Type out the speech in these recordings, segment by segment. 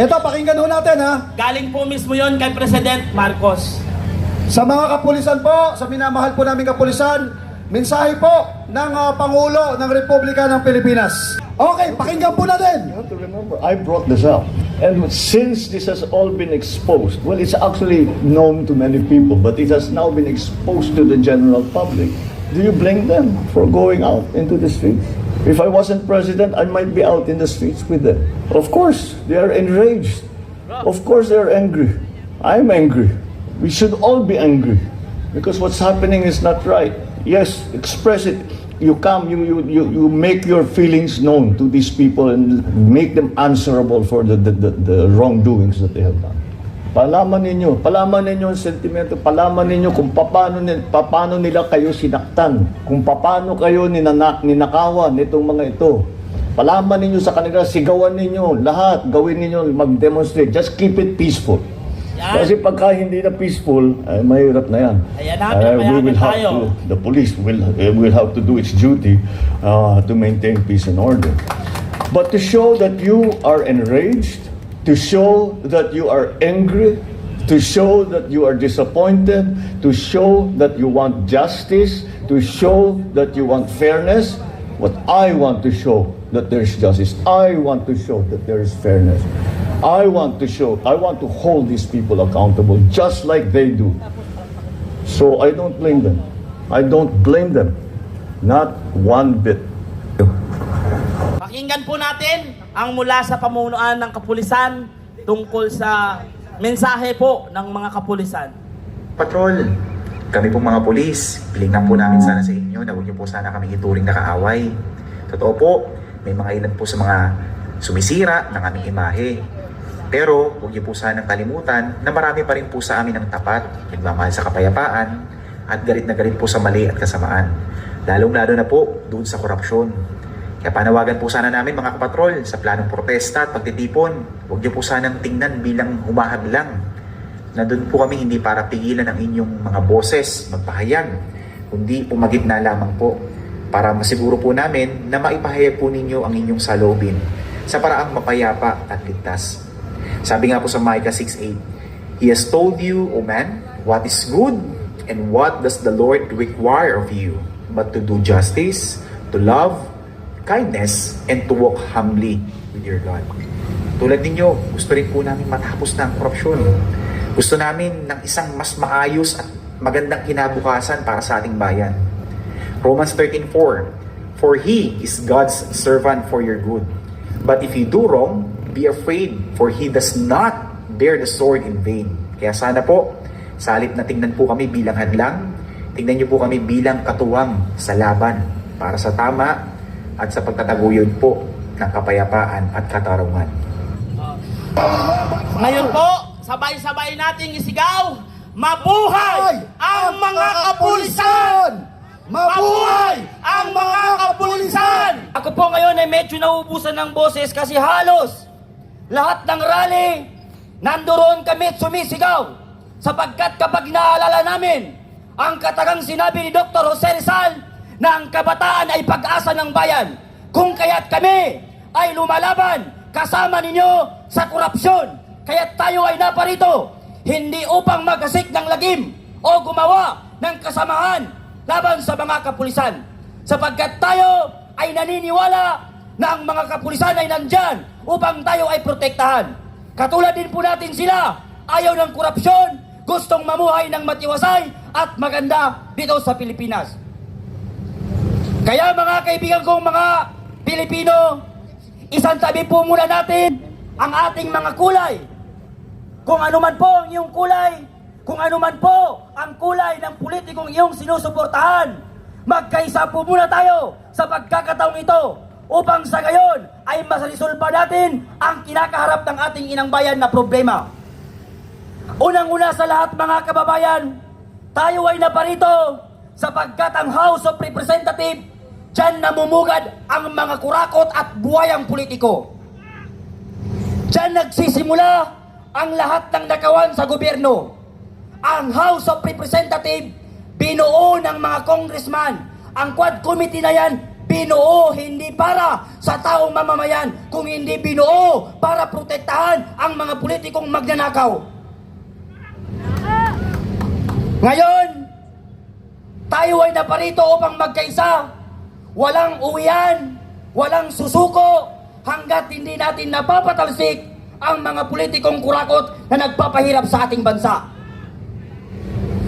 Ito, pakinggan ho natin ha. Galing po mismo yon kay President Marcos. Sa mga kapulisan po, sa minamahal po namin kapulisan, mensahe po ng ah, Pangulo ng Republika ng Pilipinas. Okay, pakinggan po natin. You have to remember, I brought this up. And since this has all been exposed, well, it's actually known to many people, but it has now been exposed to the general public. Do you blame them for going out into the streets? If I wasn't president, I might be out in the streets with them. Of course, they are enraged. Of course, they are angry. I'm angry. We should all be angry because what's happening is not right. Yes, express it. You come, you, you, you, you make your feelings known to these people and make them answerable for the, the, the, the wrongdoings that they have done. Palaman ninyo, palaman ninyo ang sentimento, palaman ninyo kung paano, paano nila kayo sinaktan, kung paano kayo ninana, ninakawan nitong mga ito. Palaman ninyo sa kanila, sigawan ninyo, lahat, gawin ninyo, mag-demonstrate. Just keep it peaceful. Yan. Kasi pagka hindi na peaceful, ay mahirap na yan. Ayan Uh, we will have tayo. to, the police will, uh, will have to do its duty uh, to maintain peace and order. But to show that you are enraged, to show that you are angry, to show that you are disappointed, to show that you want justice, to show that you want fairness, what I want to show that there is justice. I want to show that there is fairness. I want to show, I want to hold these people accountable just like they do. So I don't blame them. I don't blame them. Not one bit. Pakinggan po natin ang mula sa pamunuan ng kapulisan tungkol sa mensahe po ng mga kapulisan. Patrol, kami pong mga polis, piling lang po namin sana sa inyo na huwag niyo po sana kami ituring na kaaway. Totoo po, may mga ilan po sa mga sumisira ng aming imahe. Pero huwag niyo po sanang kalimutan na marami pa rin po sa amin ang tapat, nagmamahal sa kapayapaan, at galit na galit po sa mali at kasamaan. Lalong-lalo na po doon sa korupsyon. Kaya panawagan po sana namin mga kapatrol sa planong protesta at pagtitipon. Huwag niyo po sanang tingnan bilang humahadlang na doon po kami hindi para pigilan ang inyong mga boses magpahayag, kundi pumagitna lamang po para masiguro po namin na maipahayag po ninyo ang inyong salobin sa paraang mapayapa at ligtas. Sabi nga po sa Micah 6.8, He has told you, O man, what is good and what does the Lord require of you, but to do justice, to love, kindness, and to walk humbly with your God. Tulad ninyo, gusto rin po namin matapos na ang korupsyon. Gusto namin ng isang mas maayos at magandang kinabukasan para sa ating bayan. Romans 13.4 For He is God's servant for your good. But if you do wrong, be afraid, for He does not bear the sword in vain. Kaya sana po, sa halip na tingnan po kami bilang hadlang, tingnan niyo po kami bilang katuwang sa laban para sa tama at sa pagtataguyod po ng kapayapaan at katarungan. Ngayon po, sabay-sabay nating isigaw, Mabuhay ang mga kapulisan! Mabuhay ang mga kapulisan! Ako po ngayon ay medyo nauubusan ng boses kasi halos lahat ng rally nandoon kami at sumisigaw sapagkat kapag naalala namin ang katagang sinabi ni Dr. Jose Rizal na ang kabataan ay pag-asa ng bayan kung kaya't kami ay lumalaban kasama ninyo sa korupsyon kaya't tayo ay naparito hindi upang magasik ng lagim o gumawa ng kasamahan laban sa mga kapulisan. Sapagkat tayo ay naniniwala na ang mga kapulisan ay nandyan upang tayo ay protektahan. Katulad din po natin sila, ayaw ng korupsyon, gustong mamuhay ng matiwasay at maganda dito sa Pilipinas. Kaya mga kaibigan kong mga Pilipino, isang tabi po muna natin ang ating mga kulay. Kung ano man po ang iyong kulay, kung ano man po ang kulay ng politikong iyong sinusuportahan, magkaisa po muna tayo sa pagkakataong ito upang sa gayon ay masalisulpa natin ang kinakaharap ng ating inang bayan na problema. Unang-una sa lahat mga kababayan, tayo ay naparito sapagkat ang House of Representatives dyan namumugad ang mga kurakot at buwayang politiko. Diyan nagsisimula ang lahat ng nakawan sa gobyerno. Ang House of Representatives, binuo ng mga congressman. Ang Quad Committee na yan, binuo hindi para sa taong mamamayan, kung hindi binuo para protektahan ang mga politikong magnanakaw. Ngayon, tayo ay naparito upang magkaisa. Walang uwian, walang susuko, hanggat hindi natin napapatalsik ang mga politikong kurakot na nagpapahirap sa ating bansa.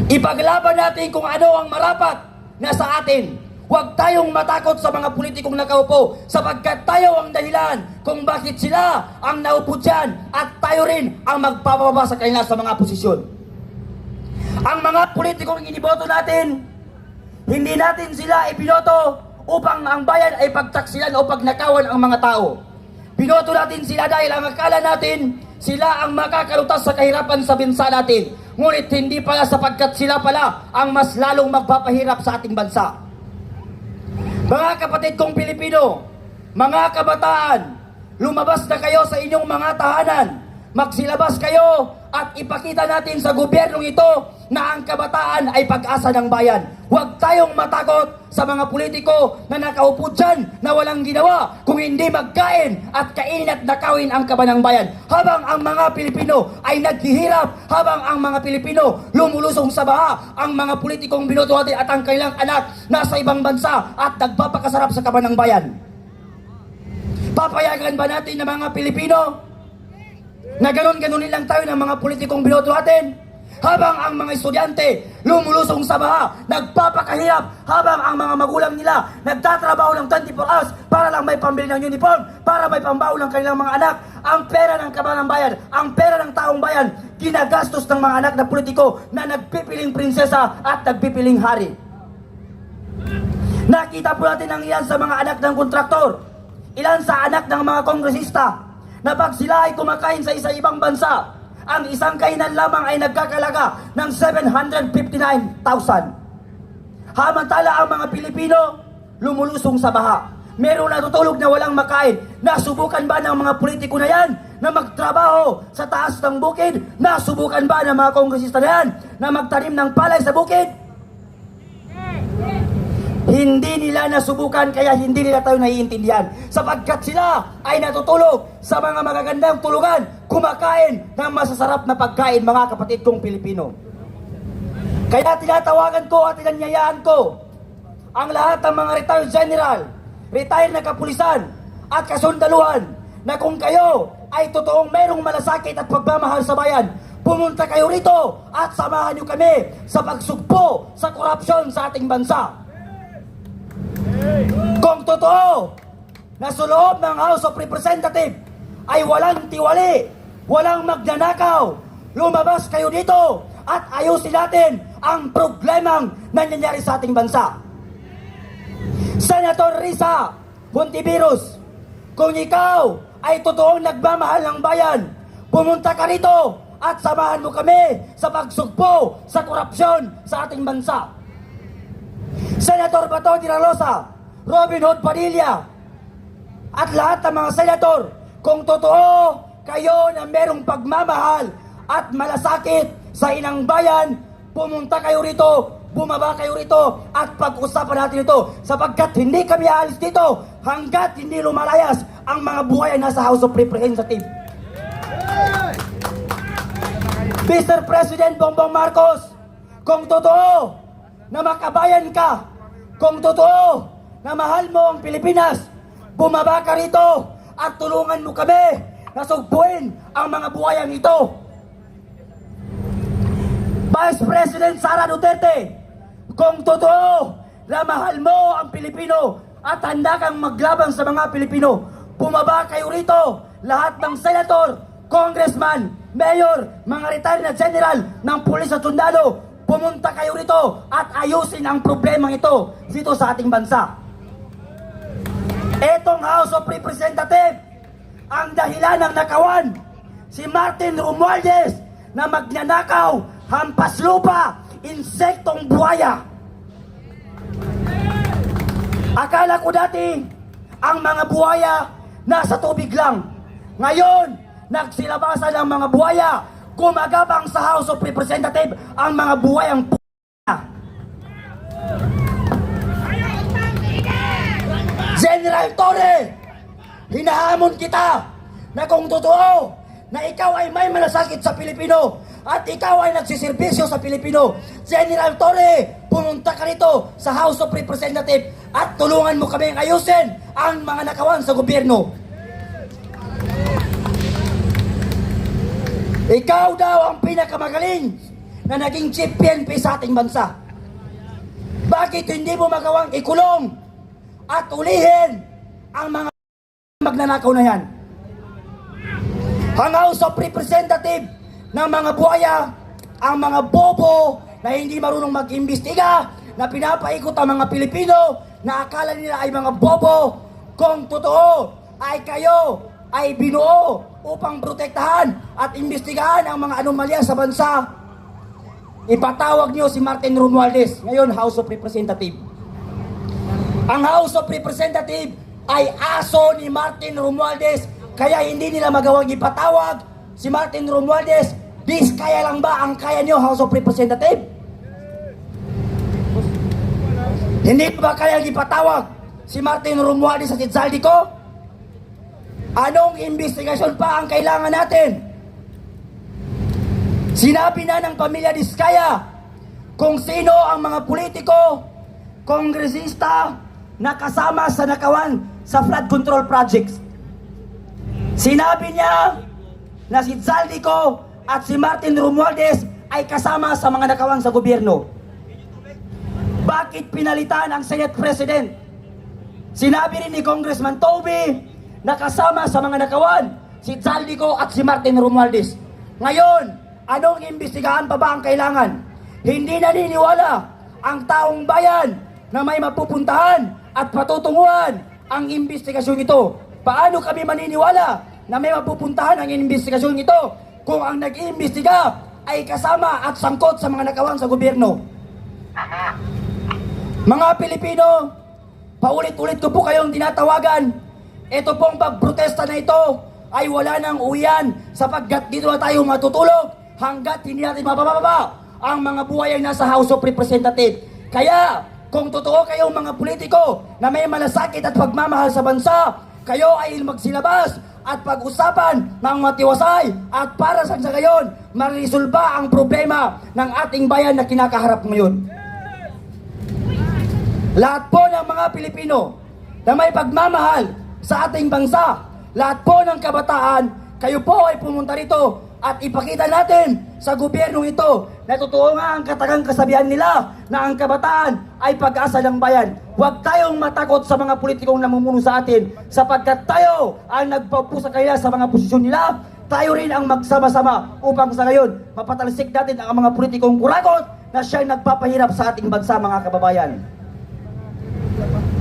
Ipaglaban natin kung ano ang marapat na sa atin. Huwag tayong matakot sa mga politikong nakaupo sapagkat tayo ang dahilan kung bakit sila ang naupo dyan at tayo rin ang magpapababa sa kanila sa mga posisyon. Ang mga politikong iniboto natin, hindi natin sila ibinoto upang ang bayan ay pagtaksilan o pagnakawan ang mga tao. Binoto natin sila dahil ang akala natin sila ang makakalutas sa kahirapan sa bansa natin. Ngunit hindi pala sapagkat sila pala ang mas lalong magpapahirap sa ating bansa. Mga kapatid kong Pilipino, mga kabataan, lumabas na kayo sa inyong mga tahanan. Magsilabas kayo at ipakita natin sa gobyernong ito na ang kabataan ay pag-asa ng bayan. Huwag tayong matakot sa mga politiko na nakaupo dyan na walang ginawa kung hindi magkain at kainin at nakawin ang kabanang bayan. Habang ang mga Pilipino ay naghihirap, habang ang mga Pilipino lumulusong sa baha, ang mga politikong binoto natin at ang kailang anak nasa ibang bansa at nagpapakasarap sa kabanang bayan. Papayagan ba natin ng mga Pilipino na ganon-ganon lang tayo ng mga politikong binoto natin? Habang ang mga estudyante lumulusong sa baha, nagpapakahirap, habang ang mga magulang nila nagtatrabaho ng 24 hours para lang may pambili ng uniform, para may pambaon ng kanilang mga anak, ang pera ng kabanang bayan, ang pera ng taong bayan, ginagastos ng mga anak na politiko na nagpipiling prinsesa at nagpipiling hari. Nakita po natin ang ilan sa mga anak ng kontraktor, ilan sa anak ng mga kongresista, na pag sila ay kumakain sa isa ibang bansa, ang isang kainan lamang ay nagkakalaga ng 759,000. Hamantala ang mga Pilipino, lumulusong sa baha. Meron natutulog na walang makain. Nasubukan ba ng mga politiko na yan na magtrabaho sa taas ng bukid? Nasubukan ba ng mga kongresista na yan na magtanim ng palay sa bukid? Hindi nila nasubukan kaya hindi nila tayo naiintindihan. Sapagkat sila ay natutulog sa mga magagandang tulugan, kumakain ng masasarap na pagkain mga kapatid kong Pilipino. Kaya tinatawagan ko at tinanyayaan ko ang lahat ng mga retired general, retired na kapulisan at kasundaluhan na kung kayo ay totoong merong malasakit at pagmamahal sa bayan, pumunta kayo rito at samahan niyo kami sa pagsugpo sa korupsyon sa ating bansa. Kung totoo na sa loob ng House of Representatives ay walang tiwali, walang magnanakaw, lumabas kayo dito at ayusin natin ang problemang nangyayari sa ating bansa. Senator Risa Hontiveros, kung ikaw ay totoong nagmamahal ng bayan, pumunta ka rito at samahan mo kami sa pagsugpo sa korupsyon sa ating bansa. Senator Bato de la Rosa, Robin Hood Padilla, at lahat ng mga senator, kung totoo kayo na merong pagmamahal at malasakit sa inang bayan, pumunta kayo rito, bumaba kayo rito, at pag-usapan natin ito, sapagkat hindi kami aalis dito hanggat hindi lumalayas ang mga buhay na nasa House of Representatives. Mr. President Bongbong Marcos, kung totoo na makabayan ka, kung totoo na mahal mo ang Pilipinas, bumaba ka rito at tulungan mo kami na sugpuin ang mga buhayang ito. Vice President Sara Duterte, kung totoo na mahal mo ang Pilipino at handa kang maglaban sa mga Pilipino, bumaba kayo rito, lahat ng senator, congressman, mayor, mga retired na general ng pulis at sundalo, pumunta kayo rito at ayusin ang problemang ito dito sa ating bansa. Etong House of Representatives, ang dahilan ng nakawan, si Martin Romualdez na magnanakaw, hampas lupa, insektong buhaya. Akala ko dati, ang mga buhaya nasa tubig lang. Ngayon, nagsilabasan ang mga buhaya, gumagabang sa House of Representatives ang mga buhayang General Torre, hinahamon kita na kung totoo na ikaw ay may malasakit sa Pilipino at ikaw ay nagsiservisyo sa Pilipino. General Torre, pumunta ka rito sa House of Representatives at tulungan mo kami ayusin ang mga nakawan sa gobyerno. Ikaw daw ang pinakamagaling na naging chief PNP sa ating bansa. Bakit hindi mo magawang ikulong at ulihin ang mga magnanakaw na yan? Ang House of Representative ng mga buhaya, ang mga bobo na hindi marunong mag-imbestiga, na pinapaikot ang mga Pilipino, na akala nila ay mga bobo, kung totoo ay kayo ay binuo upang protektahan at imbestigahan ang mga anomalya sa bansa. Ipatawag niyo si Martin Romualdez, ngayon House of Representative. Ang House of Representative ay aso ni Martin Romualdez, kaya hindi nila magawang ipatawag si Martin Romualdez. Dis, kaya lang ba ang kaya niyo House of Representative? Hindi ba kaya ipatawag si Martin Romualdez sa Tizaldico? Anong investigasyon pa ang kailangan natin? Sinabi na ng pamilya Diskaya kung sino ang mga politiko, kongresista na kasama sa nakawan sa flood control projects. Sinabi niya na si Zaldico at si Martin Romualdez ay kasama sa mga nakawan sa gobyerno. Bakit pinalitan ang Senate President? Sinabi rin ni Congressman Toby na kasama sa mga nakawan si Zaldico at si Martin Romualdez. Ngayon, anong imbestigahan pa ba ang kailangan? Hindi naniniwala ang taong bayan na may mapupuntahan at patutunguhan ang investigasyon ito. Paano kami maniniwala na may mapupuntahan ang investigasyon ito kung ang nag-iimbestiga ay kasama at sangkot sa mga nakawan sa gobyerno? Mga Pilipino, paulit-ulit ko po kayong tinatawagan. Ito pong pagprotesta na ito ay wala nang uwian sapagkat dito na tayo matutulog hanggat hindi natin mabababa ang mga buhay ay nasa House of Representatives. Kaya, kung totoo kayong mga politiko na may malasakit at pagmamahal sa bansa, kayo ay magsilabas at pag-usapan ng matiwasay at para sa gayon, marisolba ang problema ng ating bayan na kinakaharap ngayon. Lahat po ng mga Pilipino na may pagmamahal sa ating bansa, lahat po ng kabataan, kayo po ay pumunta rito at ipakita natin sa gobyernong ito na totoo nga ang katagang kasabihan nila na ang kabataan ay pag-asa ng bayan. Huwag tayong matakot sa mga politikong namumuno sa atin sapagkat tayo ang nagpapusa kanila sa mga posisyon nila tayo rin ang magsama-sama upang sa ngayon mapatalsik natin ang mga politikong kurakot na siyang nagpapahirap sa ating bansa mga kababayan.